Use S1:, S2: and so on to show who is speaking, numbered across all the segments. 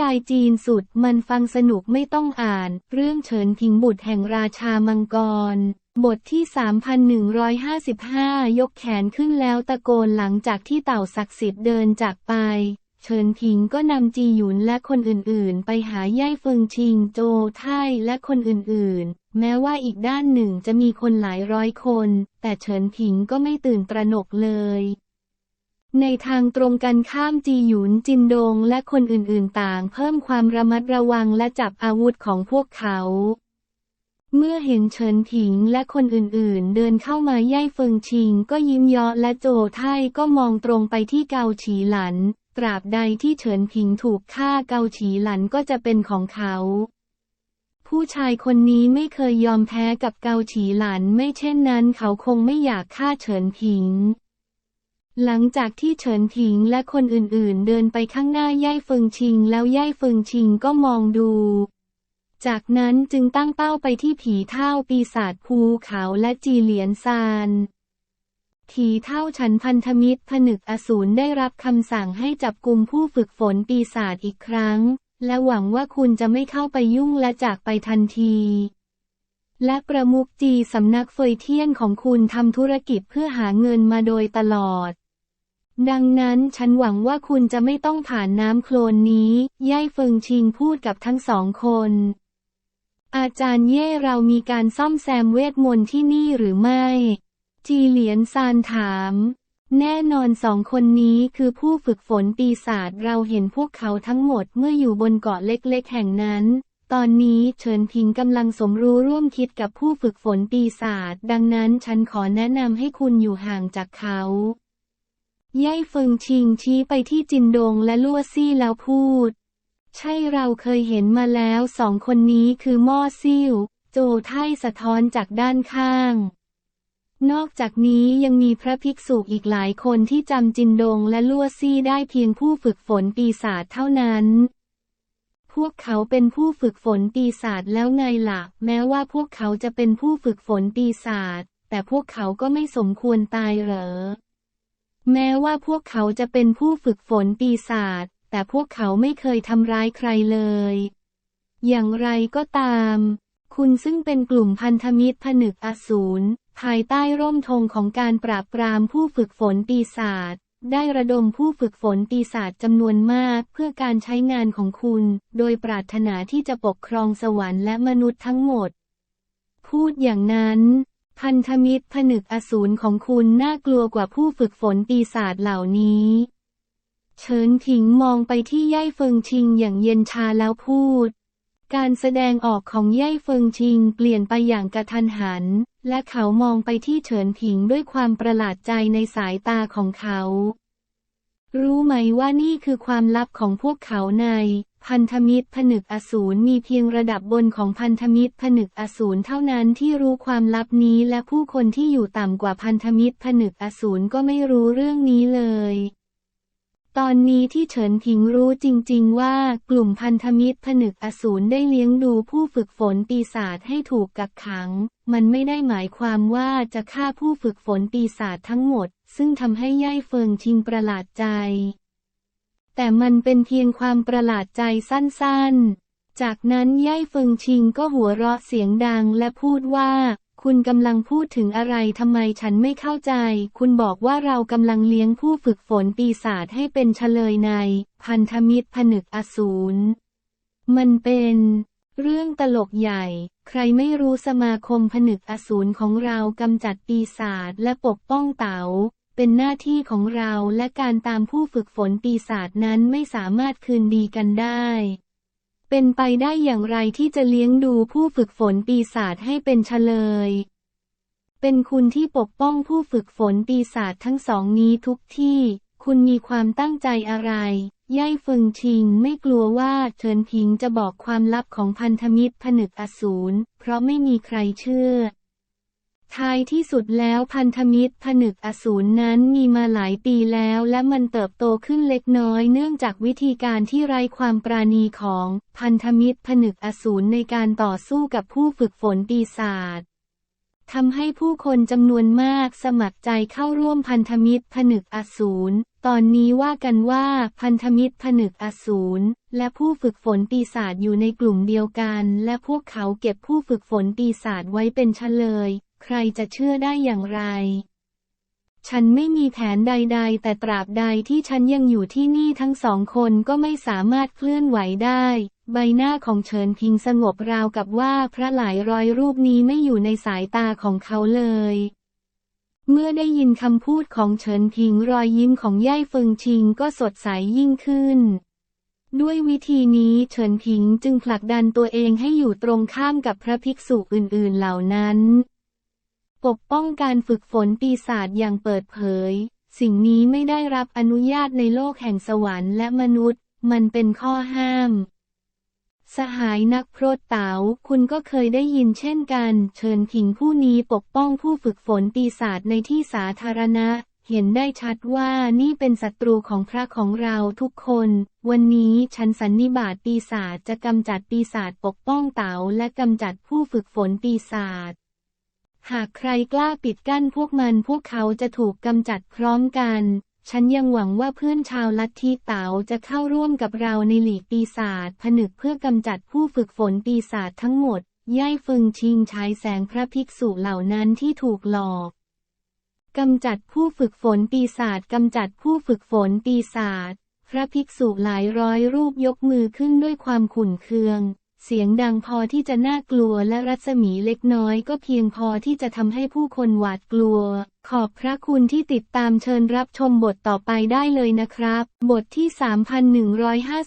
S1: ยายจีนสุดมันฟังสนุกไม่ต้องอ่าน เรื่องเฉินพิงบุตรแห่งราชามังกร บทที่ 3155 ยกแขนขึ้นแล้วตะโกนหลังจากที่เต่าศักดิ์สิทธิ์เดินจากไป เฉินพิงก็นำจีหยุนและคนอื่นๆ ไปหาย่ายเฟิงชิงโจไทและคนอื่นๆ แม้ว่าอีกด้านหนึ่งจะมีคนหลายร้อยคน แต่เฉินพิงก็ไม่ตื่นตระหนกเลย ในทางตรงกันข้ามจีหยุนจินดงและคนอื่นๆต่างเพิ่มความระมัดระวังและจับอาวุธของพวกเขา เมื่อเห็นเฉินผิงและคนอื่นๆ เดินเข้ามาย่ายเฟิงชิง ก็ยิ้มเยาะและโจไทก็มองตรงไปที่เกาฉีหลัน ตราบใดที่เฉินผิงถูกฆ่าเกาฉีหลันก็จะเป็นของเขา ผู้ชายคนนี้ไม่เคยยอมแพ้กับเกาฉีหลันไม่เช่นนั้นเขาคงไม่อยากฆ่าเฉินผิง หลังจากที่เฉินผิงและคนอื่นๆ เดินไปข้างหน้าย่ายเฟิงชิง แล้วย่ายเฟิงชิงก็มองดู จากนั้นจึงตั้งเป้าไปที่ผีเท่าปีศาจภูเขาและจีเหลียนซานผีเท่าฉันพันธมิตรผนึกอสูรได้รับคำสั่งให้จับกลุ่มผู้ฝึกฝนปีศาจอีกครั้ง และหวังว่าคุณจะไม่เข้าไปยุ่งและจากไปทันทีและประมุขจีสำนักเฟยเทียนของคุณทำธุรกิจเพื่อหาเงินมาโดยตลอด ดังนั้นฉันหวังว่าคุณจะไม่ต้องผ่านน้ำโคลนนี้ย่ายเฟิงชิงพูดกับทั้งสองคน อาจารย์เย่เรามีการซ่อมแซมเวทมนต์ที่นี่หรือไม่ จีเหลียนซานถาม แน่นอนสองคนนี้คือผู้ฝึกฝนปีศาจเราเห็นพวกเขาทั้งหมดเมื่ออยู่บนเกาะเล็กๆ แห่งนั้น ตอนนี้เฉินพิงกำลังสมรู้ร่วมคิดกับผู้ฝึกฝนปีศาจดังนั้นฉันขอแนะนำให้คุณอยู่ห่างจากเขา ย่ายเฟิงชิงชี้ไปที่จินดงและลั่วซี่แล้วพูด ใช่เราเคยเห็นมาแล้วสองคนนี้คือม่อซิ่ว โจไทสะท้อนจากด้านข้าง นอกจากนี้ยังมีพระภิกษุอีกหลายคนที่จำจินดงและลั่วซี่ได้เพียงผู้ฝึกฝนปีศาจเท่านั้นพวกเขาเป็นผู้ฝึกฝนปีศาจแล้วไงล่ะ แม้ว่าพวกเขาจะเป็นผู้ฝึกฝนปีศาจแต่พวกเขาก็ไม่สมควรตายเหรอ แม้ว่าพวกเขาจะเป็นผู้ฝึกฝนปีศาจแต่พวกเขาไม่เคยทำร้ายใครเลย อย่างไรก็ตาม คุณซึ่งเป็นกลุ่มพันธมิตรผนึกอสูรภายใต้ร่มธงของการปราบปรามผู้ฝึกฝนปีศาจได้ระดมผู้ฝึกฝนปีศาจจำนวนมากเพื่อการใช้งานของคุณ โดยปรารถนาที่จะปกครองสวรรค์และมนุษย์ทั้งหมด พูดอย่างนั้น พันธมิตรผนึกอสูรของคุณน่ากลัวกว่าผู้ฝึกฝนปีศาจเหล่านี้ เฉินผิงมองไปที่ย่ายเฟิงชิงอย่างเย็นชาแล้วพูด การแสดงออกของย่ายเฟิงชิงเปลี่ยนไปอย่างกระทันหัน และเขามองไปที่เฉินผิงด้วยความประหลาดใจในสายตาของเขา รู้ไหมว่านี่คือความลับของพวกเขาใน พันธมิตรผนึกอสูรมีเพียงระดับบนของพันธมิตรผนึกอสูรเท่านั้นที่รู้ความลับนี้และผู้คนที่อยู่ต่ำกว่าพันธมิตรผนึกอสูรก็ไม่รู้เรื่องนี้เลย ตอนนี้ที่เฉินผิงรู้จริง ๆ ว่ากลุ่มพันธมิตรผนึกอสูรได้เลี้ยงดูผู้ฝึกฝนปีศาจให้ถูกกักขัง มันไม่ได้หมายความว่าจะฆ่าผู้ฝึกฝนปีศาจทั้งหมด ซึ่งทำให้ย่ายเฟิงชิงประหลาดใจ แต่มันเป็นเพียงความประหลาดใจสั้น ๆ จากนั้นย่ายเฟิงชิงก็หัวเราะเสียงดังและพูดว่า คุณกำลังพูดถึงอะไรทำไมฉันไม่เข้าใจ คุณบอกว่าเรากำลังเลี้ยงผู้ฝึกฝนปีศาจให้เป็นเฉลยใน พันธมิตรผนึกอสูร มันเป็น เรื่องตลกใหญ่ ใครไม่รู้สมาคมผนึกอสูรของเรากำจัดปีศาจและปกป้องเต๋า เป็นหน้าที่ของเราและการตามผู้ฝึกฝนปีศาจนั้นไม่สามารถคืนดีกันได้ เป็นไปได้อย่างไรที่จะเลี้ยงดูผู้ฝึกฝนปีศาจให้เป็นเฉลย เป็นคุณที่ปกป้องผู้ฝึกฝนปีศาจทั้งสองนี้ทุกที่ คุณมีความตั้งใจอะไร ย่ายเฟิงชิงไม่กลัวว่าเฉินพิงจะบอกความลับของพันธมิตรผนึกอสูร เพราะไม่มีใครเชื่อ ท้ายที่สุดแล้วพันธมิตรผนึกอสูรนั้นมีมาหลายปีแล้วและมันเติบโตขึ้นเล็กน้อยเนื่องจากวิธีการที่ไร้ความปราณีของพันธมิตรผนึกอสูรในการต่อสู้กับผู้ฝึกฝนปีศาจทำให้ผู้คนจำนวนมากสมัครใจเข้าร่วมพันธมิตรผนึกอสูร ตอนนี้ว่ากันว่าพันธมิตรผนึกอสูรและผู้ฝึกฝนปีศาจอยู่ในกลุ่มเดียวกัน และพวกเขาเก็บผู้ฝึกฝนปีศาจไว้เป็นเฉลย ใครจะเชื่อได้อย่างไร ฉันไม่มีแผนใด ๆ แต่ตราบใดที่ฉันยังอยู่ที่นี่ทั้งสองคนก็ไม่สามารถเคลื่อนไหวได้ ใบหน้าของเฉินพิงสงบราวกับว่าพระหลายร้อยรูปนี้ไม่อยู่ในสายตาของเขาเลยเมื่อได้ยินคำพูดของเฉินพิงรอยยิ้มของย่ายเฟิงชิงก็สดใสยิ่งขึ้น ด้วยวิธีนี้เฉินพิงจึงผลักดันตัวเองให้อยู่ตรงข้ามกับพระภิกษุอื่นๆเหล่านั้น ปกป้องการฝึกฝนปีศาจอย่างเปิดเผย สิ่งนี้ไม่ได้รับอนุญาตในโลกแห่งสวรรค์และมนุษย์ มันเป็นข้อห้าม สหายนักพรตเต๋าคุณก็เคยได้ยินเช่นกัน เชิญผิงผู้นี้ปกป้องผู้ฝึกฝนปีศาจในที่สาธารณะ เห็นได้ชัดว่านี่เป็นศัตรูของพระของเราทุกคน วันนี้ฉันสันนิบาตปีศาจจะกำจัดปีศาจปกป้องเต๋าและกำจัดผู้ฝึกฝนปีศาจ หากใครกล้าปิดกั้นพวกมันพวกเขาจะถูกกำจัดพร้อมกัน ฉันยังหวังว่าเพื่อนชาวลัทธิเต๋าจะเข้าร่วมกับเราในหลีกปีศาจผนึกเพื่อกำจัดผู้ฝึกฝนปีศาจทั้งหมด ย่ายฟึงชิงฉายแสงพระภิกษุเหล่านั้นที่ถูกหลอกกำจัดผู้ฝึกฝนปีศาจกำจัดผู้ฝึกฝนปีศาจพระภิกษุหลายร้อยรูปยกมือขึ้นด้วยความขุ่นเคือง เสียงดังพอที่จะน่ากลัวและรัศมีเล็กน้อยก็เพียงพอที่จะทำให้ผู้คนหวาดกลัว ขอบพระคุณที่ติดตามเชิญรับชมบทต่อไปได้เลยนะครับ บทที่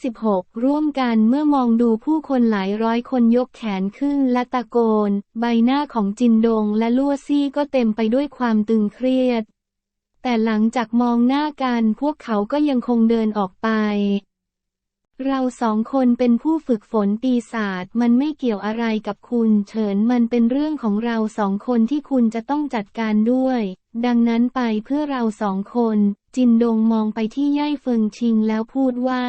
S1: 3156 ร่วมกันเมื่อมองดูผู้คนหลายร้อยคนยกแขนขึ้นและตะโกน ใบหน้าของจินดงและลั่วซี่ก็เต็มไปด้วยความตึงเครียด แต่หลังจากมองหน้ากันพวกเขาก็ยังคงเดินออกไป เราสองคนเป็นผู้ฝึกฝนปีศาจมันไม่เกี่ยวอะไรกับคุณเฉินมันเป็นเรื่องของเราสองคนที่คุณจะต้องจัดการด้วย ดังนั้นไปเพื่อเราสองคน จินดงมองไปที่ย่ายเฟิงชิงแล้วพูดว่า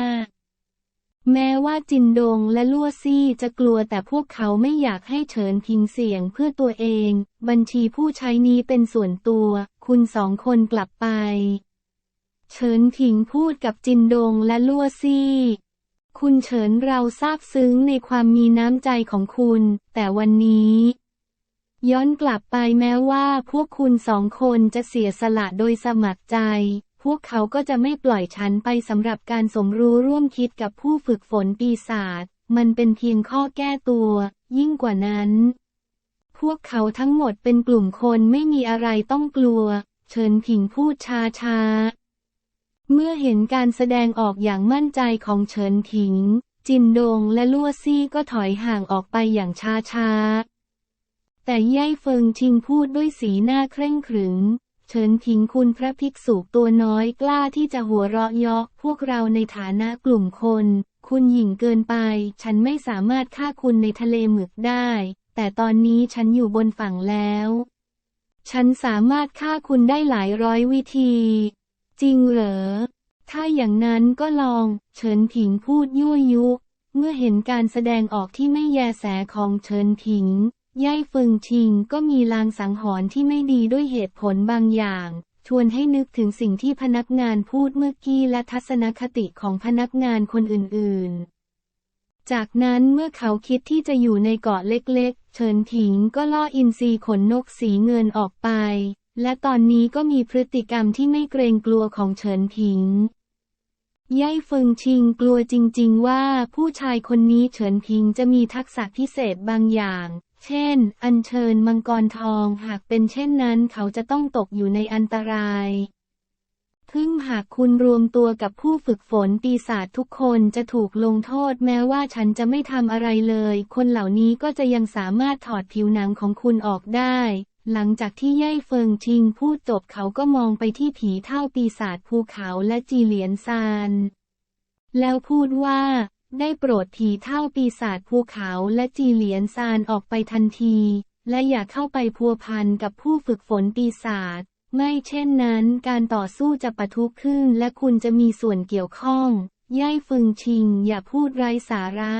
S1: แม้ว่าจินดงและลั่วซี่จะกลัวแต่พวกเขาไม่อยากให้เฉินพิงเสียงเพื่อตัวเอง บัญชีผู้ใช้นี้เป็นส่วนตัว คุณสองคนกลับไป เฉินผิงพูดกับจินดงและลั่วซี่ คุณเฉินเราซาบซึ้งในความมีน้ำใจของคุณ แต่วันนี้ ย้อนกลับไปแม้ว่าพวกคุณสองคนจะเสียสละโดยสมัครใจ พวกเขาก็จะไม่ปล่อยฉันไปสำหรับการสมรู้ร่วมคิดกับผู้ฝึกฝนปีศาจ มันเป็นเพียงข้อแก้ตัว ยิ่งกว่านั้น พวกเขาทั้งหมดเป็นกลุ่มคนไม่มีอะไรต้องกลัวเฉินผิงพูดช้าช้า เมื่อเห็นการแสดงออกอย่างมั่นใจของเฉินผิง จินดงและลั่วซี่ก็ถอยห่างออกไปอย่างช้าช้าๆ แต่ย่ายเฟิงชิงพูดด้วยสีหน้าเคร่งขรึมเฉินผิงคุณพระภิกษุตัวน้อยกล้าที่จะหัวเราะเยาะพวกเราในฐานะกลุ่มคน คุณหยิ่งเกินไป ฉันไม่สามารถฆ่าคุณในทะเลหมึกได้ แต่ตอนนี้ฉันอยู่บนฝั่งแล้ว ฉันสามารถฆ่าคุณได้หลายร้อยวิธี จริงเหรอ ถ้าอย่างนั้นก็ลอง เฉินผิงพูดยั่วยุ เมื่อเห็นการแสดงออกที่ไม่แยแสของเฉินผิงย่ายเฟิงชิงก็มีลางสังหรณ์ที่ไม่ดีด้วยเหตุผลบางอย่าง ชวนให้นึกถึงสิ่งที่พนักงานพูดเมื่อกี้และทัศนคติของพนักงานคนอื่นๆ จากนั้นเมื่อเขาคิดที่จะอยู่ในเกาะเล็กๆ เฉินผิงก็ล่ออินทรีขนนกสีเงินออกไป และตอนนี้ก็มีพฤติกรรมที่ไม่เกรงกลัวของเฉินผิงย่ายเฟิงชิงกลัวจริง ๆ ว่าผู้ชายคนนี้เฉินพิงจะมีทักษะพิเศษบางอย่าง เช่น อัญเชิญมังกรทองหากเป็นเช่นนั้นเขาจะต้องตกอยู่ในอันตรายพึ่งหากคุณรวมตัวกับผู้ฝึกฝนปีศาจทุกคนจะถูกลงโทษแม้ว่าฉันจะไม่ทำอะไรเลย คนเหล่านี้ก็จะยังสามารถถอดผิวหนังของคุณออกได้ หลังจากที่ย่ายเฟิงชิงพูดจบเขาก็มองไปที่ผีเท่าปีศาจภูเขาและจีเหลียนซาน แล้วพูดว่า ได้โปรดผีเท่าปีศาจภูเขาและจีเหลียนซานออกไปทันที และอย่าเข้าไปพัวพันกับผู้ฝึกฝนปีศาจ ไม่เช่นนั้นการต่อสู้จะปะทุขึ้นและคุณจะมีส่วนเกี่ยวข้องย่ายฟึงชิง อย่าพูดไร้สาระ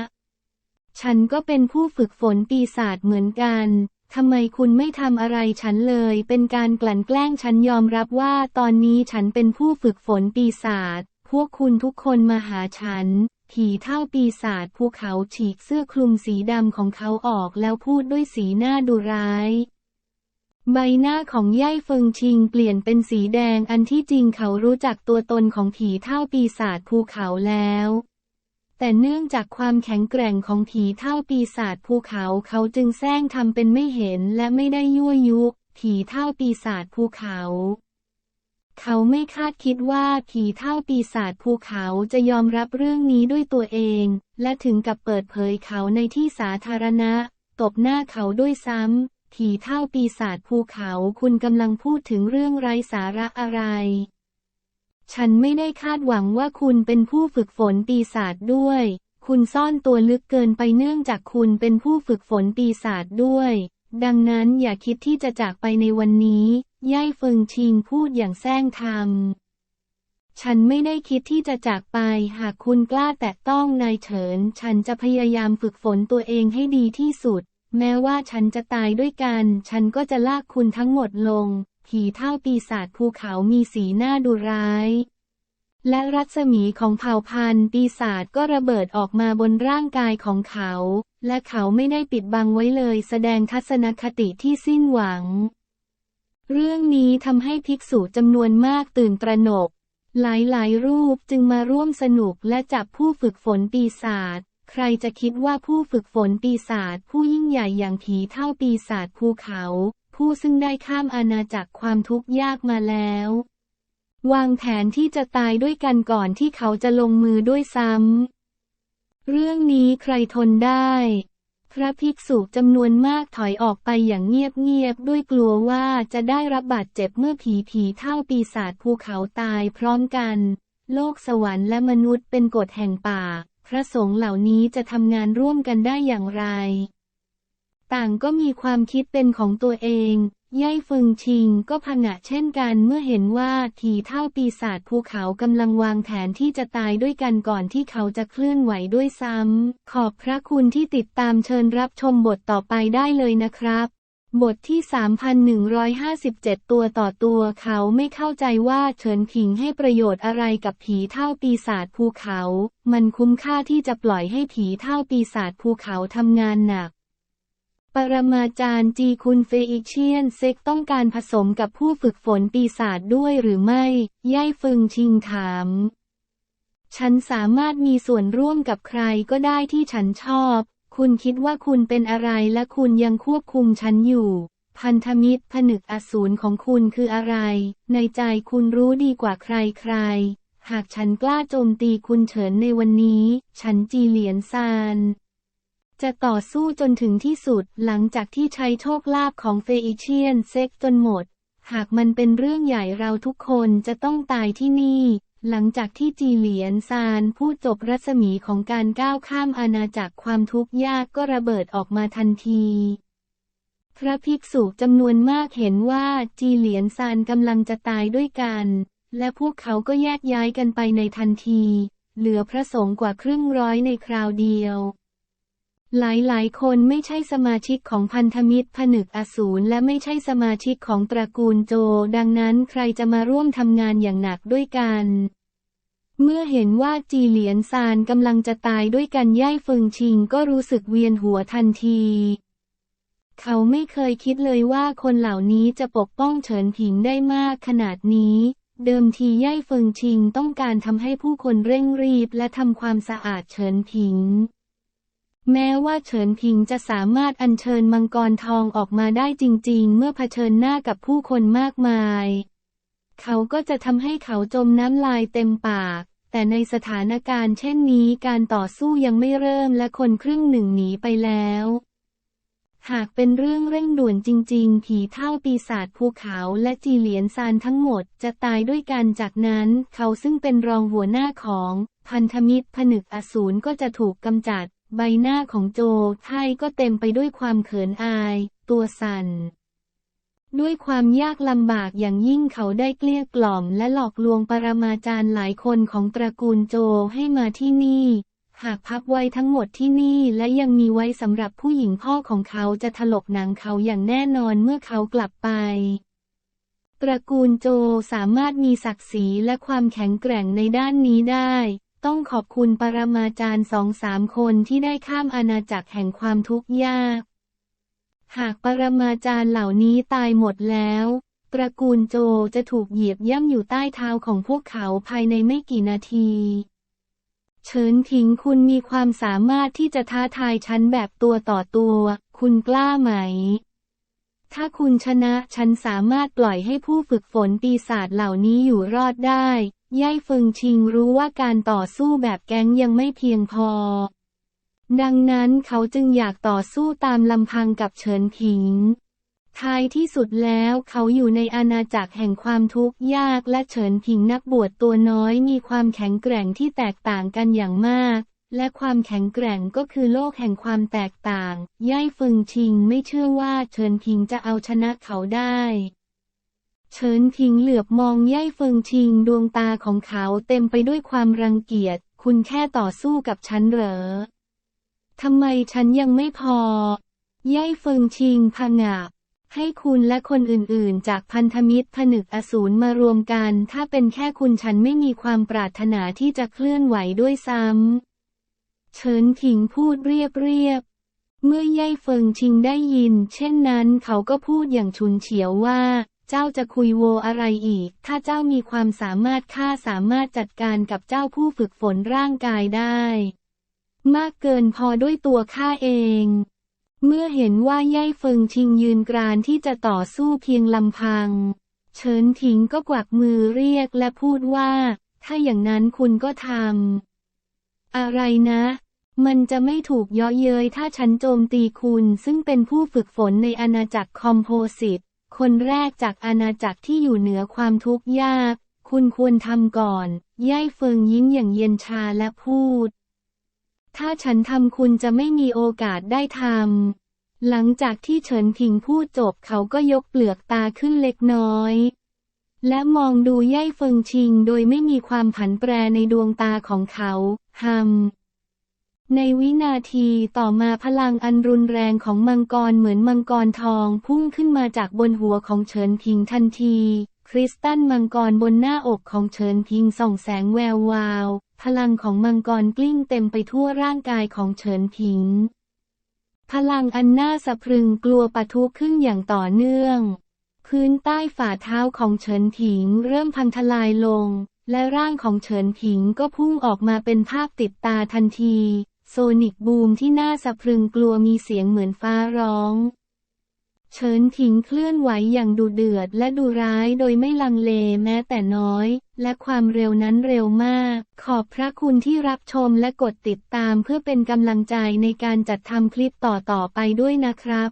S1: ฉันก็เป็นผู้ฝึกฝนปีศาจเหมือนกัน ทำไมคุณไม่ทำอะไรฉันเลย เป็นการกลั่นแกล้งฉันยอมรับว่าตอนนี้ฉันเป็นผู้ฝึกฝนปีศาจ พวกคุณทุกคนมาหาฉัน ผีเท่าปีศาจภูเขาฉีกเสื้อคลุมสีดำของเขาออกแล้วพูดด้วยสีหน้าดุร้าย ใบหน้าของย่ายเฟิงชิงเปลี่ยนเป็นสีแดงอันที่จริงเขารู้จักตัวตนของผีเท่าปีศาจภูเขาแล้ว แต่เนื่องจากความแข็งแกร่งของผีเท่าปีศาจภูเขาเขาจึงแซงทำเป็นไม่เห็นและไม่ได้ยั่วยุผีเท่าปีศาจภูเขา เขาไม่คาดคิดว่าผีเท่าปีศาจภูเขาจะยอมรับเรื่องนี้ด้วยตัวเอง และถึงกับเปิดเผยเขาในที่สาธารณะ ตบหน้าเขาด้วยซ้ำผีเท่าปีศาจภูเขาคุณกำลังพูดถึงเรื่องไร้สาระอะไร ฉันไม่ได้คาดหวังว่าคุณเป็นผู้ฝึกฝนปีศาจด้วย คุณซ่อนตัวลึกเกินไปเนื่องจากคุณเป็นผู้ฝึกฝนปีศาจด้วย ดังนั้นอย่าคิดที่จะจากไปในวันนี้ย่ายเฟิงชิงพูดอย่างแซงทำฉันไม่ได้คิดที่จะจากไป หากคุณกล้าแตะต้องนายเฉิน ฉันจะพยายามฝึกฝนตัวเองให้ดีที่สุด แม้ว่าฉันจะตายด้วยกัน ฉันก็จะลากคุณทั้งหมดลง ผีเท่าปีศาจภูเขามีสีหน้าดุร้าย และรัศมีของเผ่าพันธุ์ปีศาจก็ระเบิดออกมาบนร่างกายของเขา และเขาไม่ได้ปิดบังไว้เลยแสดงทัศนคติที่สิ้นหวัง เรื่องนี้ทำให้ภิกษุจำนวนมากตื่นตระหนก หลายๆ รูปจึงมาร่วมสนุกและจับผู้ฝึกฝนปีศาจใครจะคิดว่าผู้ฝึกฝนปีศาจผู้ยิ่งใหญ่อย่างผีเท่าปีศาจภูเขา ผู้ซึ่งได้ข้ามอาณาจักรความทุกข์ยากมาแล้ว วางแผนที่จะตายด้วยกันก่อนที่เขาจะลงมือด้วยซ้ำ เรื่องนี้ใครทนได้ พระภิกษุจำนวนมากถอยออกไปอย่างเงียบๆด้วยกลัวว่าจะได้รับบาดเจ็บเมื่อผีผีเท่าปีศาจภูเขาตายพร้อมกัน โลกสวรรค์และมนุษย์เป็นกฎแห่งป่า พระสงฆ์เหล่านี้จะทำงานร่วมกันได้อย่างไร ต่างก็มีความคิดเป็นของตัวเองย่ายเฟิงชิงก็ผงะเช่นกันเมื่อเห็นว่าทีเท่าปีศาจภูเขากำลังวางแผนที่จะตายด้วยกันก่อนที่เขาจะเคลื่อนไหวด้วยซ้ำ ขอบพระคุณที่ติดตามเชิญรับชมบทต่อไปได้เลยนะครับ บทที่ 3,157 ตัวต่อตัวเขาไม่เข้าใจว่าเฉินผิงให้ประโยชน์อะไรกับผีเท่าปีศาจภูเขา มันคุ้มค่าที่จะปล่อยให้ผีเท่าปีศาจภูเขาทำงานหนัก ปรมาจารย์จีคุณเฟอิเชียนเซ็กต้องการผสมกับผู้ฝึกฝนปีศาจด้วยหรือไม่ย่ายฟึงชิงถาม ฉันสามารถมีส่วนร่วมกับใครก็ได้ที่ฉันชอบ คุณคิดว่าคุณเป็นอะไรและคุณยังควบคุมฉันอยู่ พันธมิตรผนึกอสูรของคุณคืออะไร ในใจคุณรู้ดีกว่าใครใคร หากฉันกล้าโจมตีคุณเฉินในวันนี้ ฉันจีเหลียนซาน จะต่อสู้จนถึงที่สุดหลังจากที่ใช้โชคลาภของเฟอิเชียนเซ็กจนหมด หากมันเป็นเรื่องใหญ่เราทุกคนจะต้องตายที่นี่ หลังจากที่จีเหลียนซานพูดจบรัศมีของการก้าวข้ามอาณาจักรความทุกข์ยากก็ระเบิดออกมาทันทีพระภิกษุจำนวนมากเห็นว่าจีเหลียนซานกำลังจะตายด้วยกัน และพวกเขาก็แยกย้ายกันไปในทันที เหลือพระสงฆ์กว่าครึ่งร้อยในคราวเดียว หลายๆ คนไม่ใช่สมาชิกของพันธมิตรผนึกอสูรและไม่ใช่สมาชิกของตระกูลโจ ดังนั้นใครจะมาร่วมทำงานอย่างหนักด้วยกัน เมื่อเห็นว่าจีเหลียนซานกำลังจะตายด้วยกันย่ายเฟิงชิงก็รู้สึกเวียนหัวทันที เขาไม่เคยคิดเลยว่าคนเหล่านี้จะปกป้องเฉินผิงได้มากขนาดนี้เดิมทีย่ายเฟิงชิงต้องการทำให้ผู้คนเร่งรีบและทำความสะอาดเฉินผิง แม้ว่าเฉินผิงจะสามารถอัญเชิญมังกรทองออกมาได้จริง ๆ เมื่อเผชิญหน้ากับผู้คนมากมาย เขาก็จะทำให้เขาจมน้ำลายเต็มปาก แต่ในสถานการณ์เช่นนี้การต่อสู้ยังไม่เริ่มและคนครึ่งหนึ่งหนีไปแล้ว หากเป็นเรื่องเร่งด่วนจริง ๆ ผีเท่าปีศาจภูเขาและจีเหลียนซานทั้งหมดจะตายด้วยกันจากนั้น เขาซึ่งเป็นรองหัวหน้าของพันธมิตรผนึกอสูรก็จะถูกกำจัด ใบหน้าของโจไทก็เต็มไปด้วยความเขินอาย ตัวสั่น ด้วยความยากลำบากอย่างยิ่งเขาได้เกลี้ยกล่อมและหลอกลวงปรมาจารย์หลายคนของตระกูลโจให้มาที่นี่ หากพับไว้ทั้งหมดที่นี่และยังมีไว้สำหรับผู้หญิงพ่อของเขาจะถลกหนังเขาอย่างแน่นอนเมื่อเขากลับไปตระกูลโจสามารถมีศักดิ์ศรีและความแข็งแกร่งในด้านนี้ได้ ต้องขอบคุณปรมาจารย์สองสามคนที่ได้ข้ามอาณาจักรแห่งความทุกข์ยาก หากปรมาจารย์เหล่านี้ตายหมดแล้ว ตระกูลโจจะถูกเหยียบย่ำอยู่ใต้เท้าของพวกเขาภายในไม่กี่นาทีเฉินถิงคุณมีความสามารถที่จะท้าทายฉันแบบตัวต่อตัว คุณกล้าไหม ถ้าคุณชนะฉันสามารถปล่อยให้ผู้ฝึกฝนปีศาจเหล่านี้อยู่รอดได้ ย่ายเฟิงชิงรู้ว่าการต่อสู้แบบแก๊งยังไม่เพียงพอ ดังนั้นเขาจึงอยากต่อสู้ตามลำพังกับเฉินถิง ท้ายที่สุดแล้วเขาอยู่ในอาณาจักรแห่งความทุกข์ยากและเฉินผิงนักบวชตัวน้อยมีความแข็งแกร่งที่แตกต่างกันอย่างมาก และความแข็งแกร่งก็คือโลกแห่งความแตกต่าง ย่ายเฟิงชิงไม่เชื่อว่าเฉินผิงจะเอาชนะเขาได้ เฉินผิงเหลือบมองย่ายเฟิงชิงดวงตาของเขาเต็มไปด้วยความรังเกียจ คุณแค่ต่อสู้กับฉันเหรอ ทำไมฉันยังไม่พอย่ายเฟิงชิงผงะให้คุณและคนอื่นๆ จากพันธมิตรผนึกอสูรมารวมกัน ถ้าเป็นแค่คุณฉันไม่มีความปรารถนาที่จะเคลื่อนไหวด้วยซ้ำ เฉินถิงพูดเรียบเรียบ เมื่อย่ายเฟิงชิงได้ยิน เช่นนั้นเขาก็พูดอย่างฉุนเฉียวว่า เจ้าจะคุยโวอะไรอีก ถ้าเจ้ามีความสามารถข้าสามารถจัดการกับเจ้าผู้ฝึกฝนร่างกายได้ มากเกินพอด้วยตัวข้าเอง เมื่อเห็นว่าย่ายเฟิงชิงยืนกรานที่จะต่อสู้เพียงลำพัง เฉินถิงก็กวักมือเรียกและพูดว่า ถ้าอย่างนั้นคุณก็ทำอะไรนะ มันจะไม่ถูกยาะเย้ยถ้าฉันโจมตีคุณซึ่งเป็นผู้ฝึกฝนในอาณาจักรคอมโพสิต คนแรกจากอาณาจักรที่อยู่เหนือความทุกข์ยาก คุณควรทำก่อน ย่ายเฟิงยิ้มอย่างเย็นชาและพูด ถ้าฉันทำคุณจะไม่มีโอกาสได้ทำ หลังจากที่เฉินผิงพูดจบเขาก็ยกเปลือกตาขึ้นเล็กน้อย และมองดูย่ายเฟิงชิงโดยไม่มีความผันแปรในดวงตาของเขาฮัม ในวินาทีต่อมาพลังอันรุนแรงของมังกรเหมือนมังกรทองพุ่งขึ้นมาจากบนหัวของเฉินพิงทันที คริสตัลมังกรบนหน้าอกของเฉินพิงส่องแสงแวววาว พลังของมังกรกลิ้งเต็มไปทั่วร่างกายของเฉินพิง พลังอันน่าสะพรึงกลัวปะทุขึ้นอย่างต่อเนื่อง พื้นใต้ฝ่าเท้าของเฉินผิงเริ่มพังทลายลง และร่างของเฉินผิงก็พุ่งออกมาเป็นภาพติดตาทันที โซนิกบูมที่น่าสะพรึงกลัวมีเสียงเหมือนฟ้าร้อง เฉินถิงเคลื่อนไหวอย่างดุเดือดและดุร้ายโดยไม่ลังเลแม้แต่น้อย และความเร็วนั้นเร็วมาก ขอบพระคุณที่รับชมและกดติดตามเพื่อเป็นกำลังใจในการจัดทำคลิปต่อๆไปด้วยนะครับ